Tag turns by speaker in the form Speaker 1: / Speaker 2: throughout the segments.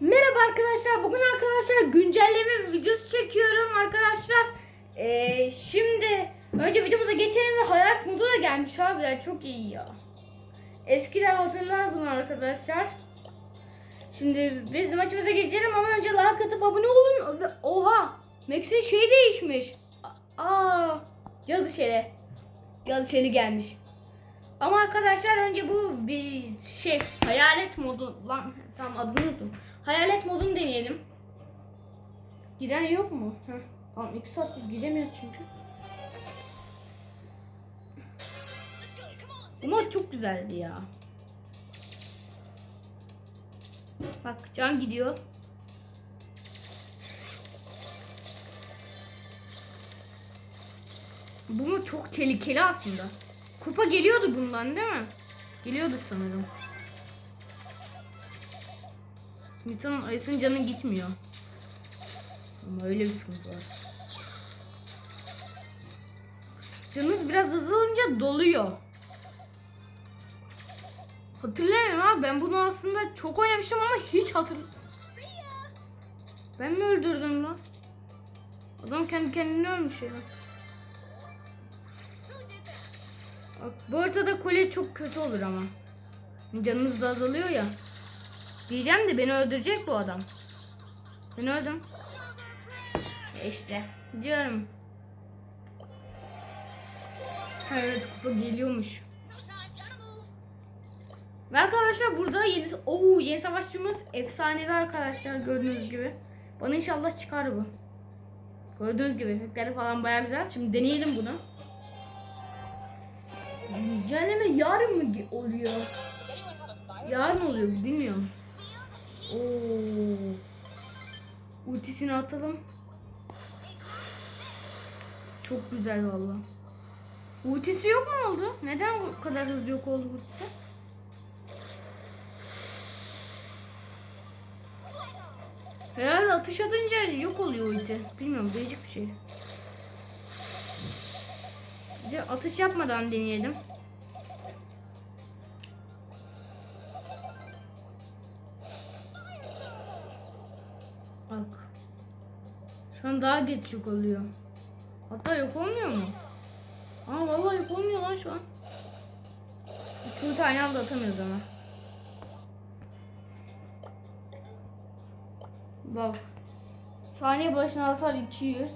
Speaker 1: Merhaba arkadaşlar. Bugün arkadaşlar güncelleme videosu çekiyorum arkadaşlar. Ee, şimdi önce videomuza geçelim ve hayat modu da gelmiş abi ya çok iyi ya. Eskiler hatırlar bunu arkadaşlar. Şimdi biz maçımıza geçelim ama önce like atıp abone olun. Oha! Max'in şeyi değişmiş. Aa! Cadı şeli. Cadı şeli gelmiş. Ama arkadaşlar önce bu bir şey hayalet modu lan tam adını unuttum. Hayalet modunu deneyelim. Giren yok mu? Heh. Tamam 2 saattir giremiyoruz çünkü. Bu mod çok güzeldi ya. Bak can gidiyor. Bu mod çok tehlikeli aslında. Kupa geliyordu bundan değil mi? Geliyordu sanırım. Newton'un ayısının canı gitmiyor. Ama öyle bir sıkıntı var. Canınız biraz azalınca doluyor. Hatırlamıyorum abi ben bunu aslında çok oynamıştım ama hiç hatır... Ben mi öldürdüm lan? Adam kendi kendine ölmüş ya. Bak, bu ortada kolye çok kötü olur ama. Canınız da azalıyor ya. Diyeceğim de beni öldürecek bu adam. Ben öldüm. E İşte diyorum. Evet kupa geliyormuş. Ve arkadaşlar burada yeni, Oo, yeni savaşçımız efsanevi arkadaşlar gördüğünüz gibi. Bana inşallah çıkar bu. Gördüğünüz gibi efektleri falan bayağı güzel. Şimdi deneyelim bunu. Güncelleme yarın mı oluyor? Yarın oluyor bilmiyorum. Oo. Ultisini atalım. Çok güzel valla. Ultisi yok mu oldu? Neden bu kadar hızlı yok oldu ultisi? Herhalde atış atınca yok oluyor ulti. Bilmiyorum değişik bir şey. Bir de atış yapmadan deneyelim. Daha geç yok oluyor. Hatta yok olmuyor mu? Aa vallahi yok olmuyor lan şu an. İki aynı anda atamıyoruz ama. Bak. Saniye başına hasar 200.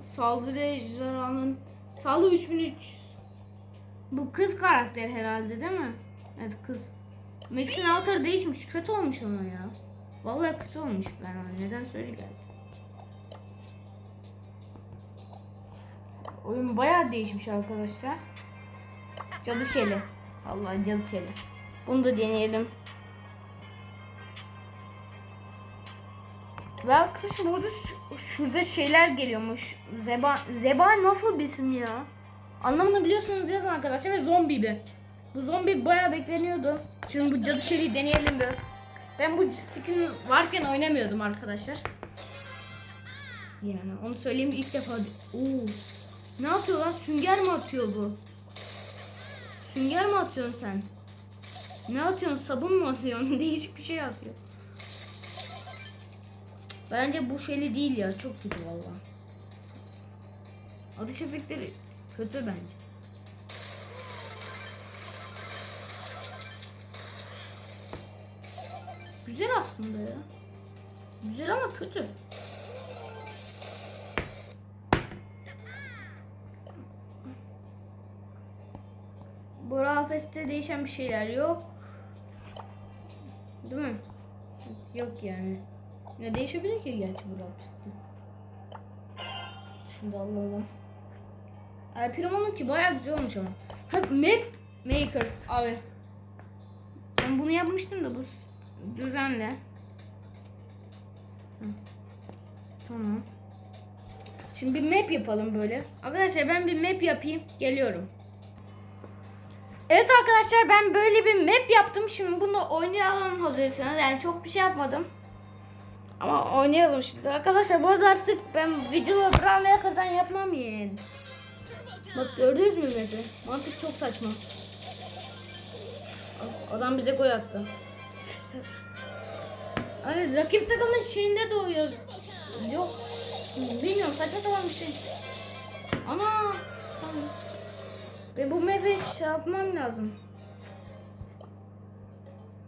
Speaker 1: Saldırı ejderhanın saldırı 3300. Bu kız karakter herhalde değil mi? Evet kız. Max'in altarı değişmiş. Kötü olmuş ama ya. Vallahi kötü olmuş ben. Neden söyle geldi. Oyun bayağı değişmiş arkadaşlar. Cadı şeli. Allah cadı şeli. Bunu da deneyelim. Ve arkadaşlar burada şu- şurada şeyler geliyormuş. Zeba, Zeba nasıl bir ya? Anlamını biliyorsunuz yazın arkadaşlar ve zombi bir. Bu zombi bayağı bekleniyordu. Şimdi bu cadı şeriyi deneyelim bir. Ben bu skin varken oynamıyordum arkadaşlar. Yani onu söyleyeyim ilk defa. Oo. Ne atıyor lan? Sünger mi atıyor bu? Sünger mi atıyorsun sen? Ne atıyorsun? Sabun mu atıyorsun? Değişik bir şey atıyor. Bence bu şeyli değil ya. Çok kötü valla. Atış efektleri kötü bence. Güzel aslında ya. Güzel ama kötü. Fest'te değişen bir şeyler yok. Değil mi? Yok yani. Ne değişebilir ki gerçi Bora Fest'te? Şimdi alalım. Ay Piromon'un ki bayağı güzel olmuş ama. Ha, map maker abi. Ben bunu yapmıştım da bu düzenle. Tamam. Şimdi bir map yapalım böyle. Arkadaşlar ben bir map yapayım. Geliyorum. Evet arkadaşlar ben böyle bir map yaptım. Şimdi bunu oynayalım hazırsanız. Yani çok bir şey yapmadım. Ama oynayalım şimdi. Arkadaşlar bu arada artık ben videoları Brawl Maker'dan yapmam yani. Bak gördünüz mü map'i? Mantık çok saçma. Adam bize gol attı. Evet rakip takımın şeyinde doğuyoruz. Yok. Bilmiyorum saçma sapan bir şey. Ana. Tamam. Ve bu map'e şey yapmam lazım.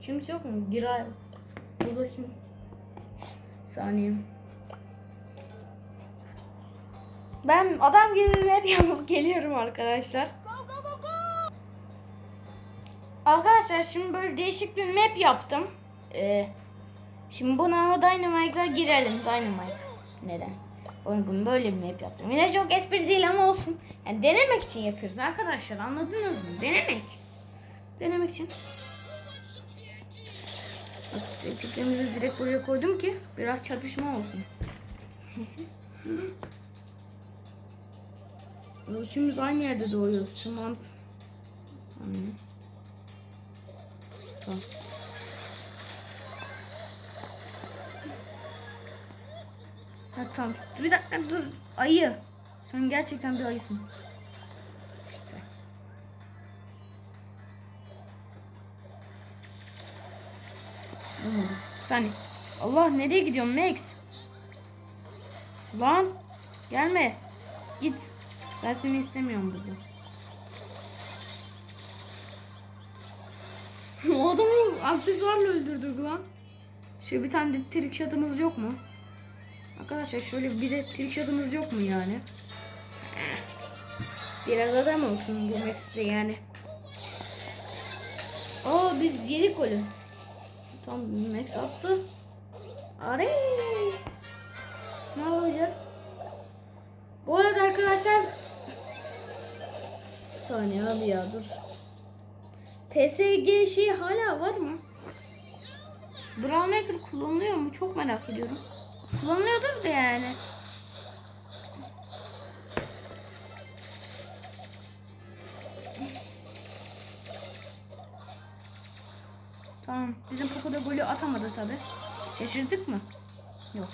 Speaker 1: Kimse yok mu? Giray. Burada kim? Saniye. Ben adam gibi map yapıp geliyorum arkadaşlar. Arkadaşlar şimdi böyle değişik bir map yaptım. Ee, şimdi buna Dynamite'la girelim. Dynamite. Neden? Bunu böyle bir map yaptım. Yine çok espri değil ama olsun. Yani denemek için yapıyoruz arkadaşlar. Anladınız mı? Denemek. Denemek için. Bak tepkilerimizi direkt buraya koydum ki biraz çatışma olsun. Üçümüz aynı yerde doğuyoruz. Şu mant. Tamam. Ha tamam. Bir dakika dur. Ayı. Sen gerçekten bir ayısın. Olmadı. Allah nereye gidiyorsun Max? Lan gelme. Git. Ben seni istemiyorum burada. o adamı aksesuarla öldürdük lan. Şöyle bir tane de trick shot'ımız yok mu? Arkadaşlar şöyle bir de trick shot'ımız yok mu yani? Biraz adam olsun bu Max'te yani. Aa biz yedik golü. Tam Max attı. Arey. Ne yapacağız? Bu arada arkadaşlar Bir saniye abi ya dur. PSG şey hala var mı? Brawl Maker kullanılıyor mu? Çok merak ediyorum. Kullanılıyordur da yani. Tamam. Bizim Poco da golü atamadı tabi. Şaşırdık mı? Yok.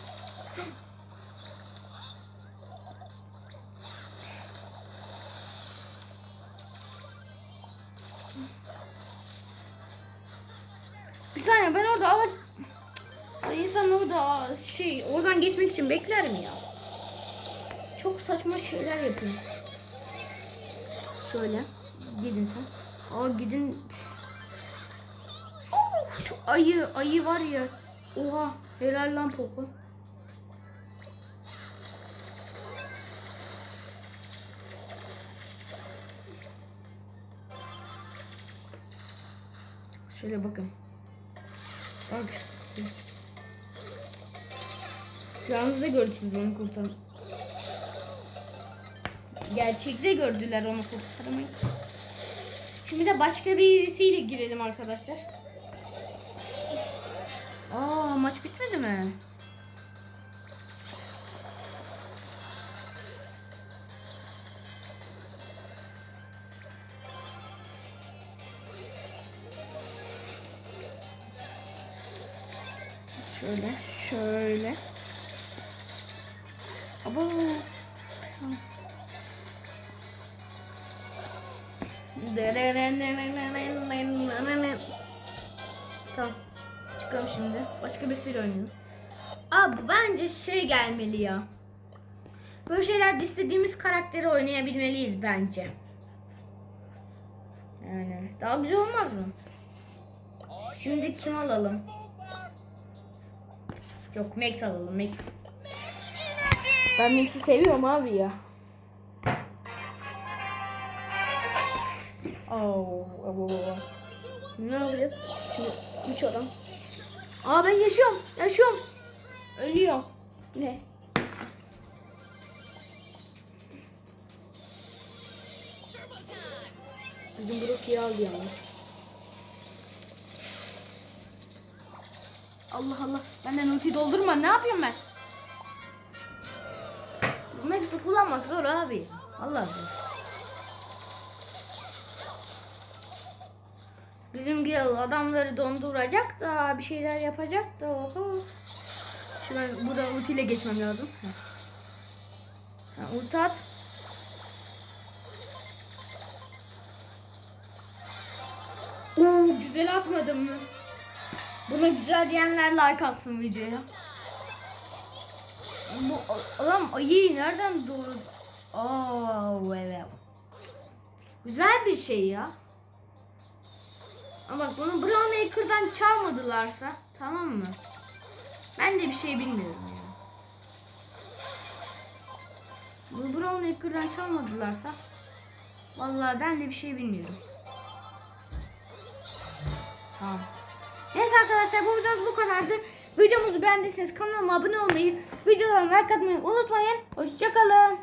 Speaker 1: Bir saniye ben orada Ay, insan orada şey oradan geçmek için bekler mi ya? Çok saçma şeyler yapıyor. Şöyle gidin siz. Aa gidin. Şu ayı ayı var ya. Oha helal lan Poco. Şöyle bakın. Bak. Yalnız da gördünüz onu kurtarın. Gerçekte gördüler onu kurtarmayı. Şimdi de başka birisiyle girelim arkadaşlar. Aa maç bitmedi mi? Şöyle, şöyle. Abo. Tamam. Tamam. Çıkalım şimdi. Başka bir sürü oynayalım. Abi bence şey gelmeli ya. Böyle şeyler istediğimiz karakteri oynayabilmeliyiz bence. Yani daha güzel olmaz mı? Şimdi kim alalım? Yok Max alalım Max. Ben Max'i seviyorum abi ya. Oo, oo, oo. Ne yapacağız? Şimdi üç adam. Aa ben yaşıyorum. Yaşıyorum. Ölüyorum. Ne? Bizim Brook'u aldı yalnız. Allah Allah. Benden ulti doldurma. Ne yapıyorum ben? Bu Max'i kullanmak zor abi. Allah zor. Bizim Gil adamları donduracak da bir şeyler yapacak da. Oho. Şu ben buradan ultiyle geçmem lazım. Sen ulti at. Oo, güzel atmadım mı? Buna güzel diyenler like atsın videoya. Bu adam ayıyı nereden doğru? Oo evet. Güzel bir şey ya. Ama bak bunu Brown Maker'dan çalmadılarsa tamam mı? Ben de bir şey bilmiyorum ya. Bu Brown Maker'dan çalmadılarsa vallahi ben de bir şey bilmiyorum. Tamam. Neyse arkadaşlar bu videomuz bu kadardı. Videomuzu beğendiyseniz kanalıma abone olmayı, videolarıma like atmayı unutmayın. Hoşçakalın.